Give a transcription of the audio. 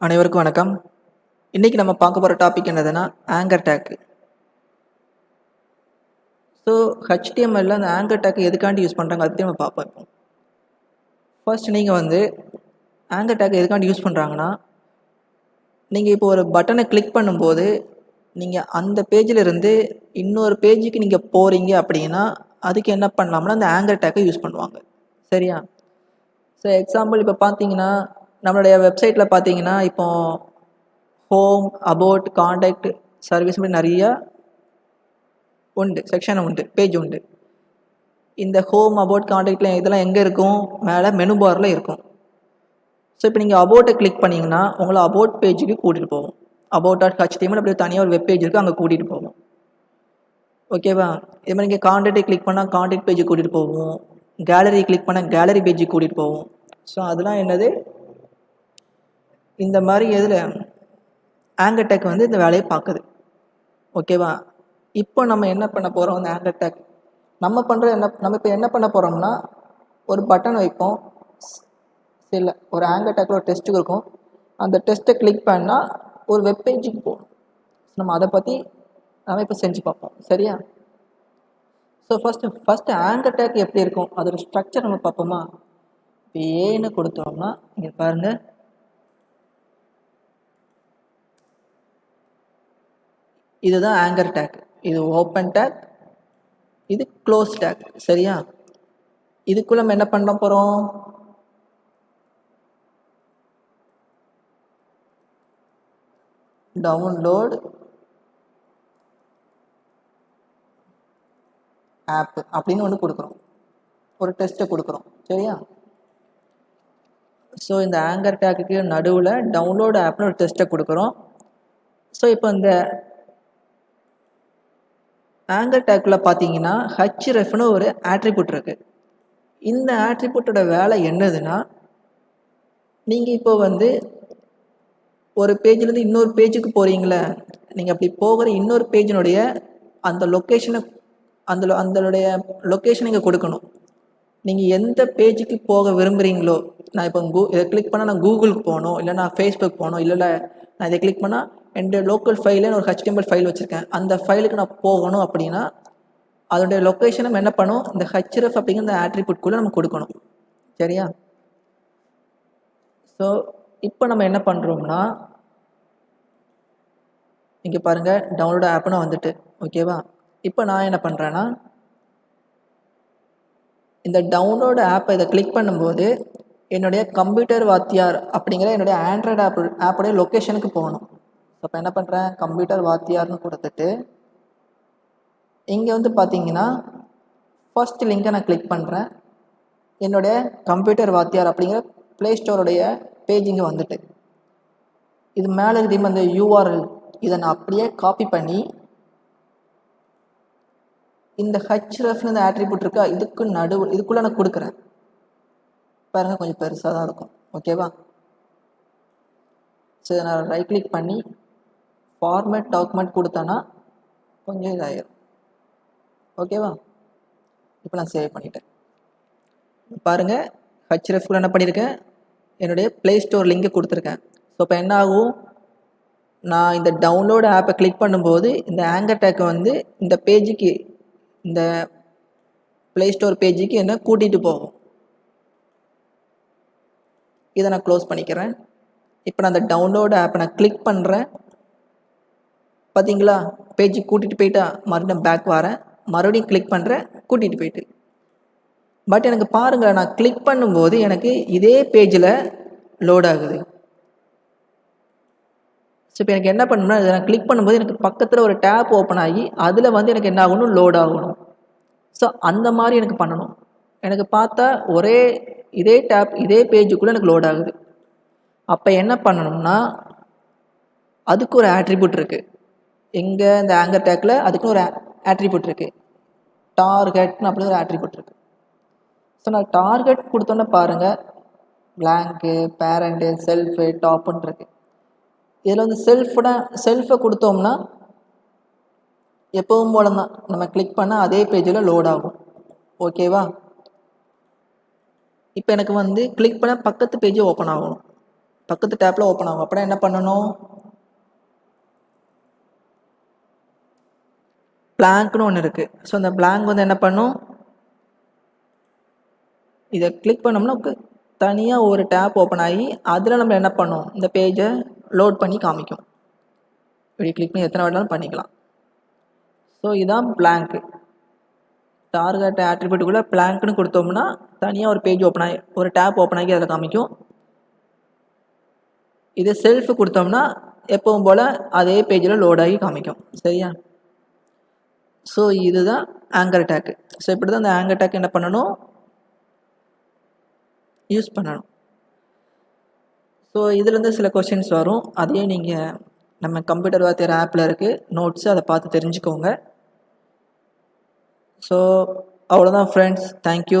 அனைவருக்கும் வணக்கம். இன்றைக்கி நம்ம பார்க்க போகிற டாபிக் என்னதுன்னா ஆங்கர் டேக்கு ஸோ ஹெச்டிஎம்எல்ல அந்த ஆங்கர் டேக் எதுக்காண்டி யூஸ் பண்ணுறாங்க அதை பற்றி நம்ம பார்ப்போம் இப்போ. ஃபர்ஸ்ட் நீங்கள் வந்து ஆங்கர் டேக் எதுக்காண்டி யூஸ் பண்ணுறாங்கன்னா நீங்கள் இப்போ ஒரு பட்டனை கிளிக் பண்ணும்போது நீங்கள் அந்த பேஜில் இருந்து இன்னொரு பேஜுக்கு நீங்கள் போகிறீங்க அப்படின்னா அதுக்கு என்ன பண்ணலாம்னா அந்த ஆங்கர் டேக்கை யூஸ் பண்ணுவாங்க. சரியா? ஸோ எக்ஸாம்பிள் இப்போ பார்த்தீங்கன்னா நம்மளுடைய வெப்சைட்டில் பார்த்தீங்கன்னா இப்போ ஹோம் அபவுட் காண்டாக்ட் சர்வீஸ் மாதிரி நிறையா உண்டு செக்ஷன் உண்டு பேஜ் உண்டு. இந்த ஹோம் அபவுட் காண்டாக்டில் இதெல்லாம் எங்கே இருக்கும்? மேலே மெனு பாரில் இருக்கும். ஸோ இப்போ நீங்கள் அபவுட்டை கிளிக் பண்ணிங்கன்னா உங்களை அபவுட் பேஜுக்கு கூட்டிகிட்டு போவோம் அபவுட் டாட் ஹச்டிஎம்எல் அப்படியே தனியாக ஒரு வெப் பேஜ் இருக்குது அங்கே கூட்டிகிட்டு போவோம் ஓகேவா இது மாதிரி நீங்கள் காண்டாக்டை கிளிக் பண்ணால் காண்டாக்ட் பேஜுக்கு கூட்டிகிட்டு போவோம் கேலரி கிளிக் பண்ணால் கேலரி பேஜுக்கு கூட்டிகிட்டு போவோம் ஸோ அதெல்லாம் என்னது? இந்த மாதிரி இதில் ஆங்கர் டேக் வந்து இந்த வேலையை பார்க்குது. ஓகேவா இப்போ நம்ம என்ன பண்ண போகிறோம் அந்த ஆங்கர் டேக் நம்ம பண்ணுற என்ன நம்ம இப்போ என்ன பண்ண போகிறோம்னா ஒரு பட்டன் வைப்போம். இல்லை ஒரு ஆங்கர் டேக்கில் ஒரு டெஸ்ட்டு இருக்கும். அந்த டெஸ்ட்டை கிளிக் பண்ணால் ஒரு வெப்பேஜுக்கு போகும் நம்ம அதை பற்றி நம்ம இப்போ செஞ்சு பார்ப்போம். சரியா? So first first anchor tag எப்படி இருக்கும்? அதோட ஸ்ட்ரக்சர் நம்ம பார்ப்போமா? இப்போ ஏன்னு கொடுத்தோம்னா இங்கே பாருங்கள் இதுதான் ஆங்கர் டேக் இது ஓப்பன் டேக் இது க்ளோஸ் டேக் சரியா? இதுக்குள்ள நம்ம என்ன பண்ண போகிறோம் டவுன்லோட் ஆப் அப்படின்னு ஒன்று கொடுக்குறோம். ஒரு டெஸ்ட்டை கொடுக்குறோம். சரியா? ஸோ இந்த ஆங்கர் டேக்குக்கு நடுவில் டவுன்லோட் ஆப்னு ஒரு டெஸ்ட்டை கொடுக்குறோம். ஸோ இப்போ இந்த ஆங்கர் டேக்கில் பார்த்தீங்கன்னா ஹச் ரெஃப்னு ஒரு ஆட்ரிபியூட் இருக்குது இந்த ஆட்ரிபியூட்டோட வேலை என்னதுன்னா நீங்கள் இப்போ வந்து ஒரு பேஜ்லேருந்து இன்னொரு பேஜுக்கு போகிறீங்களே நீங்கள் அப்படி போகிற இன்னொரு பேஜினுடைய அந்த லொக்கேஷனை அந்த அந்தளுடைய லொக்கேஷன் இங்கே கொடுக்கணும். நீங்கள் எந்த பேஜுக்கு போக விரும்புகிறீங்களோ நான் இப்போ கூ இதை கிளிக் பண்ணால் நான் கூகுளுக்கு போகணும் இல்லை நான் ஃபேஸ்புக் போகணும் இல்லை நான் இதை கிளிக் பண்ணால் என்னுடைய லோக்கல் ஃபைலுன்னு ஒரு ஹெச்டிஎம்எல் ஃபைல் வச்சுருக்கேன். அந்த ஃபைலுக்கு நான் போகணும் அப்படின்னா அதோடைய லொக்கேஷன் நம்ம என்ன பண்ணும்? இந்த ஹெச்எஃப் அப்படிங்கிற இந்த ஆட்ரிபியூட்குள்ளே நம்ம கொடுக்கணும். சரியா? ஸோ இப்போ நம்ம என்ன பண்ணுறோம்னா இங்கே பாருங்கள் டவுன்லோட் ஆப்னு வந்துட்டு ஓகேவா இப்போ நான் என்ன பண்ணுறேன்னா இந்த டவுன்லோடு ஆப்பை இதை கிளிக் பண்ணும்போது என்னுடைய கம்ப்யூட்டர் வாத்தியார் அப்படிங்கிற என்னுடைய ஆண்ட்ராய்டு ஆப் ஆப்புடைய லொக்கேஷனுக்கு போகணும். அப்போ என்ன பண்ணுறேன் கம்ப்யூட்டர் வாத்தியார்னு கொடுத்துட்டு இங்கே வந்து பார்த்தீங்கன்னா ஃபர்ஸ்ட் லிங்கை நான் கிளிக் பண்ணுறேன் என்னுடைய கம்ப்யூட்டர் வாத்தியார் அப்படிங்கிற ப்ளே ஸ்டோருடைய பேஜ் இங்கே வந்துட்டு. இது மேலே திரும்ப அந்த யூஆர்எல் இதை நான் அப்படியே காப்பி பண்ணி இந்த ஹெச்எஃப்னு இந்த ஆட்ரிபியூட் இருக்கா இதுக்கு நடு இதுக்குள்ளே நான் கொடுக்குறேன். பாருங்கள் கொஞ்சம் பெருசாக தான் இருக்கும் ஓகேவா சரி நான் ரைட் கிளிக் பண்ணி ஃபார்மேட் டாக்குமெண்ட் கொடுத்தேன்னா கொஞ்சம் இதாயிரும். ஓகேவா இப்போ நான் சேவ் பண்ணிட்டேன். பாருங்கள் ஹெச்எஃப்குள்ள என்ன பண்ணியிருக்கேன் என்னுடைய ப்ளே ஸ்டோர் லிங்கை கொடுத்துருக்கேன். ஸோ இப்போ என்ன ஆகும்? நான் இந்த டவுன்லோடு ஆப்பை கிளிக் பண்ணும்போது இந்த ஆங்கர் டேக்கை வந்து இந்த பேஜுக்கு இந்த ப்ளே ஸ்டோர் பேஜுக்கு என்ன கூட்டிகிட்டு போகும். இதை நான் க்ளோஸ் பண்ணிக்கிறேன். இப்போ நான் அந்த டவுன்லோடு ஆப்பை நான் கிளிக் பண்ணுறேன் பார்த்தீங்களா பேஜ் கூட்டிகிட்டு போயிட்டா. மறுபடியும் பேக் வரேன். மறுபடியும் கிளிக் பண்ணுறேன் கூட்டிகிட்டு போயிட்டு. பட் எனக்கு பாருங்கள் நான் கிளிக் பண்ணும்போது எனக்கு இதே பேஜில் லோட் ஆகுது. ஸோ இப்போ எனக்கு என்ன பண்ணணும்னா இதை நான் கிளிக் பண்ணும்போது எனக்கு பக்கத்தில் ஒரு டேப் ஓப்பன் ஆகி அதில் வந்து எனக்கு என்ன ஆகணும்? லோட் ஆகணும். ஸோ அந்த மாதிரி எனக்கு பண்ணணும். எனக்கு பார்த்தா ஒரே இதே டேப் இதே பேஜுக்குள்ளே எனக்கு லோட் ஆகுது. அப்போ என்ன பண்ணணும்னா அதுக்கு ஒரு ஆட்ரிபியூட் இருக்குது எங்கே இந்த ஆங்கர் டேக்கில் அதுக்குன்னு ஒரு ஆட்ரிபியூட் இருக்குது டார்கெட்னு அப்படி ஒரு ஆட்ரிபியூட் இருக்குது ஸோ நான் டார்கெட் கொடுத்தோன்னே பாருங்கள் பிளாங்க்கு பேரண்ட்டு செல்ஃபு டாப்புன்னு இருக்குது இதில் வந்து செல்ஃபுட செல்ஃபை கொடுத்தோம்னா எப்பவும் போல தான் நம்ம கிளிக் பண்ணால் அதே பேஜில் லோட் ஆகும். ஓகேவா இப்போ எனக்கு வந்து கிளிக் பண்ண பக்கத்து பேஜ் ஓப்பன் ஆகணும். பக்கத்து டேப்பில் ஓப்பன் ஆகும். அப்படின்னா என்ன பண்ணணும்? பிளாங்க்னு ஒன்று இருக்குது ஸோ அந்த பிளாங்க் வந்து என்ன பண்ணும்? இதை கிளிக் பண்ணோம்னா தனியாக ஒரு டேப் ஓப்பன் ஆகி அதில் நம்ம என்ன பண்ணோம்? இந்த பேஜை லோட் பண்ணி காமிக்கும். இப்படி கிளிக் பண்ணி எத்தனை வேணாலும் பண்ணிக்கலாம். ஸோ இதுதான் பிளாங்க்கு டார்கெட் ஆட்ரிபியூட்டுக்குள்ளே பிளாங்க்னு கொடுத்தோம்னா தனியாக ஒரு பேஜ் ஓப்பன் ஆகி ஒரு டேப் ஓப்பன் ஆகி அதில் காமிக்கும். இது செல்ஃப் கொடுத்தோம்னா எப்பவும் போல் அதே பேஜில் லோட் ஆகி காமிக்கும். சரியா? ஸோ இதுதான் ஆங்கர் அட்டாக்கு ஸோ இப்படி தான் அந்த ஆங்கர் டேக் என்ன பண்ணணும்? யூஸ் பண்ணணும். ஸோ இதுலேருந்து சில கொஷின்ஸ் வரும். அதையும் நீங்கள் நம்ம கம்ப்யூட்டர் வாத்தியார் ஆப்பில் இருக்குது நோட்ஸு அதை பார்த்து தெரிஞ்சுக்கோங்க. ஸோ அவ்வளோதான் ஃப்ரெண்ட்ஸ் தேங்க்யூ